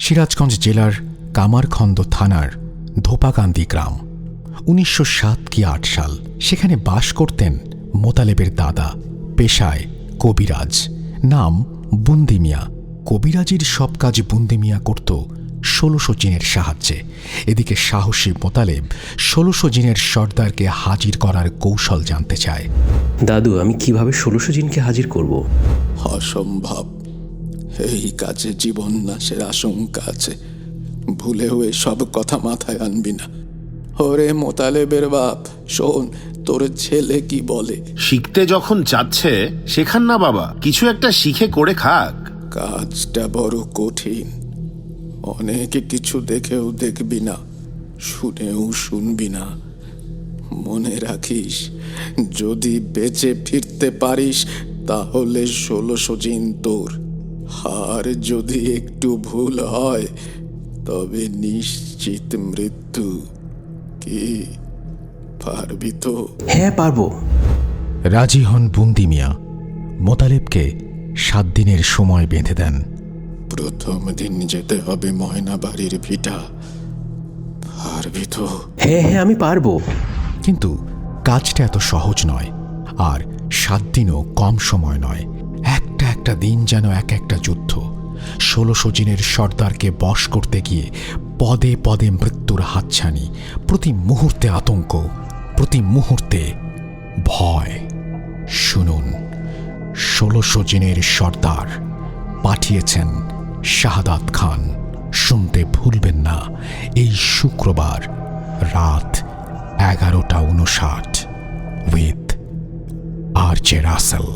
সিরাজগঞ্জ জেলার কামারখন্দ থানার ধোপাকান্দি গ্রাম। উনিশশো সাত কি আট সাল সেখানে বাস করতেন মোতালেবের দাদা পেশায় কবিরাজ। নাম বুন্দি মিয়া। কবিরাজির সব কাজ বুন্দি মিয়া করত ষোলোশো জিনের সাহায্যে। এদিকে সাহসী মোতালেব ষোলোশো জিনের সর্দারকে হাজির করার কৌশল জানতে চায়। দাদু আমি কীভাবে ষোলোশো জিনকে হাজির করব। অসম্ভব। এই কাজে জীবন নাশের আশঙ্কা আছে। ভুলেও সব কথা মাথায় আনবি না। ওরে মোতালেবের বাপ শোন তোর ছেলে কি বলে? শিখতে যখন চাচ্ছে শেখান না বাবা কিছু একটা শিখে করে খাক। কাজটা বড় কঠিন। অনেক কিছু দেখেও দেখবি না শুনেও শুনবি না। মনে রাখিস যদি বেঁচে ফিরতে পারিস তাহলে ষোলোশো জিন তোর। আর যদি একটু ভুল হয় তবে নিশ্চিত মৃত্যু। কি? পারবি তো? হ্যাঁ পারব। রাজি হন বুন্দি মিয়া। মোতালেবকে সাত দিনের সময় বেঁধে দেন। প্রথম দিন যেতে হবে ময়না বাড়ির ভিটা। পারবি তো? হ্যাঁ হ্যাঁ আমি পারব। কিন্তু কাজটা এত সহজ নয় আর সাত দিনও কম সময় নয়। একটা দিন যেন এক একটা যুদ্ধ। ষোলোশো জিনের সর্দারকে বশ করতে গিয়ে পদে পদে মৃত্যুর হাতছানি, প্রতি মুহূর্তে আতঙ্ক, প্রতি মুহূর্তে ভয়। শুনুন ষোলোশো জিনের সর্দার পাঠিয়েছেন শাহাদাত খান, শুনতে ভুলবেন না, এই শুক্রবার রাত এগারোটা উনষাট উইথ আর জে রাসেল